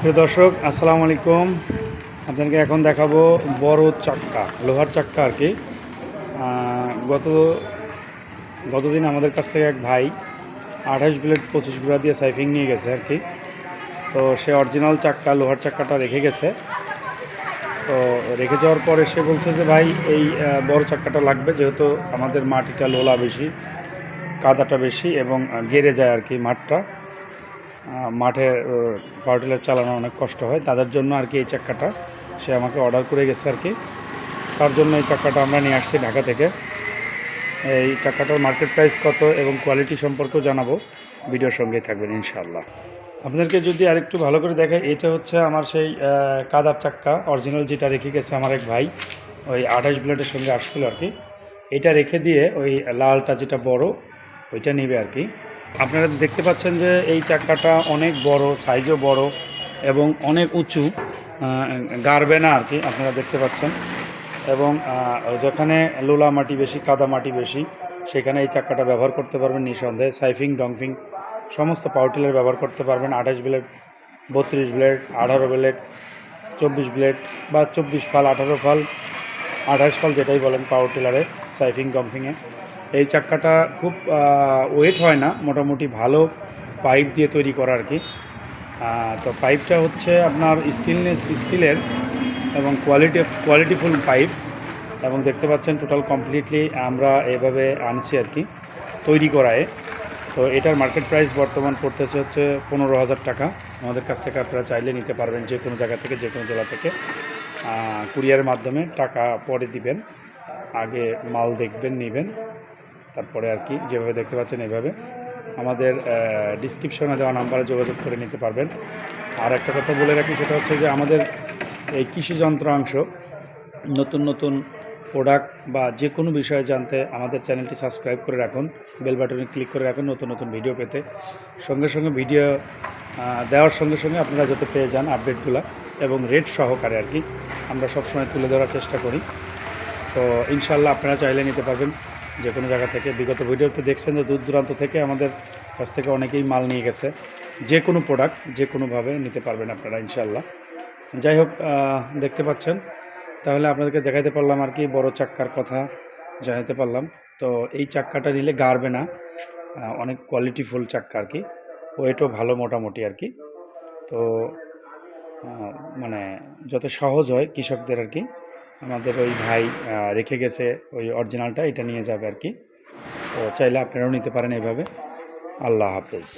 প্রিয় দর্শক, আসসালামু আলাইকুম। আপনাদেরকে এখন দেখাবো বড় চাক্কা, লোহার চাক্কা আর কি। গত, গতদিন আমাদের কাছ থেকে এক ভাই আঠাশ ব্লেড পঁচিশ গুঁড়া দিয়ে সাইফিং নিয়ে গেছে আর কি। তো সে অরিজিনাল চাক্কা, লোহার চাক্কাটা রেখে গেছে। তো রেখে যাওয়ার পরে সে বলছে যে, ভাই, এই বড় চাক্কাটা লাগবে যেহেতু আমাদের মাটিটা লোলা বেশি, কাদাটা বেশি এবং গেড়ে যায় আর কি মাঠটা। মাঠে পাওয়ার টিলার চালানো অনেক কষ্ট হয়। তাদের জন্য আর কি এই চাক্কাটা, সে আমাকে অর্ডার করে গেছে আর কি। তার জন্য এই চাক্কাটা আমরা নিয়ে আসছি ঢাকা থেকে। এই চাক্কাটার মার্কেট প্রাইস কত এবং কোয়ালিটি সম্পর্কেও জানাব। ভিডিওর সঙ্গেই থাকবেন, ইনশাআল্লাহ। আপনাদেরকে যদি আরেকটু ভালো করে দেখাই, এটা হচ্ছে আমার সেই কাদার চাক্কা অরিজিনাল যেটা রেখে গেছে আমার এক ভাই। ওই আঠাশ ব্লেডের সঙ্গে আসছিল আর কি। এটা রেখে দিয়ে ওই লালটা যেটা বড়, ওইটা নেবে আর কি। আপনারা দেখতে পাচ্ছেন যে এই চাক্কাটা অনেক বড় সাইজও বড় এবং অনেক উঁচু গাড়বে না আর কি, আপনারা দেখতে পাচ্ছেন। এবং যেখানে লোলা মাটি বেশি, কাদা মাটি বেশি, সেখানে এই চাক্কাটা ব্যবহার করতে পারবেন নিঃসন্দেহে। সাইফিং, ডংফিং, সমস্ত পাওয়ার টিলার ব্যবহার করতে পারবেন। আঠাশ ব্লেড বত্রিশ ব্লেড আঠারো ব্লেড চব্বিশ ব্লেড বা চব্বিশ ফাল, আঠারো ফাল, আঠাশ ফাল যেটাই বলেন পাওয়ার টিলারে সাইফিং ডংফিংয়ে এই চাক্কাটা খুব ওয়েট হয় না, মোটামুটি ভালো পাইপ দিয়ে তৈরি করা আর কি। তো পাইপটা হচ্ছে আপনার স্টিলনেস স্টিলের এবং কোয়ালিটি কোয়ালিটিফুল পাইপ এবং দেখতে পাচ্ছেন টোটাল কমপ্লিটলি আমরা এভাবে আনছি আর কি, তৈরি করায়। তো এটার মার্কেট প্রাইস বর্তমান পড়তেছে হচ্ছে পনেরো হাজার টাকা। আমাদের কাছ থেকে আপনারা চাইলে নিতে পারবেন যে কোনো জায়গা থেকে, যে কোনো জেলা থেকে। কুরিয়ারের মাধ্যমে টাকা পরে দিবেন, আগে মাল দেখবেন, নেবেন। তারপরে আর কি, যেভাবে দেখতে পাচ্ছেন এভাবে আমাদের ডিসক্রিপশনে দেওয়া নাম্বারে যোগাযোগ করে নিতে পারবেন। আর একটা কথা বলে রাখি, সেটা হচ্ছে যে আমাদের এই কৃষি যন্ত্রাংশ নতুন নতুন প্রোডাক্ট বা যে কোনো বিষয়ে জানতে আমাদের চ্যানেলটি সাবস্ক্রাইব করে রাখুন বেল বাটনে ক্লিক করে রাখুন নতুন নতুন ভিডিও পেতে। সঙ্গে সঙ্গে ভিডিও দেওয়ার সঙ্গে সঙ্গে আপনারা যাতে পেয়ে যান আপডেটগুলো এবং রেট সহকারে আর কি আমরা সবসময় তুলে ধরার চেষ্টা করি। তো ইনশাল্লাহ আপনারা চাইলে নিতে পারবেন। যে কোনো জায়গা থেকে। বিগত ভিডিওতে দেখছেন যে দূর দূরান্ত থেকে আমাদের কাছ থেকে অনেকেই মাল নিয়ে গেছে। যে কোনো প্রোডাক্ট যে কোনোভাবে নিতে পারবেন আপনারা ইনশাল্লাহ যাই হোক দেখতে পাচ্ছেন। তাহলে আপনাদেরকে দেখাইতে পারলাম আর কি, বড় চাক্কার কথা জানাতে পারলাম। তো এই চাক্কাটা নিলে গাড়বে না। অনেক কোয়ালিটিফুল চাক্কা আর কি। ওয়েটও ভালো মোটামুটি আর কি। তো মানে যত সহজ হয় কৃষকদের আর কি। আমাদের ওই ভাই রেখে গেছে ওই অরিজিনালটা এটা নিয়ে যাবে আর কি। তো চাইলে আপনারাও নিতে পারেন এইভাবে আল্লাহ হাফেজ।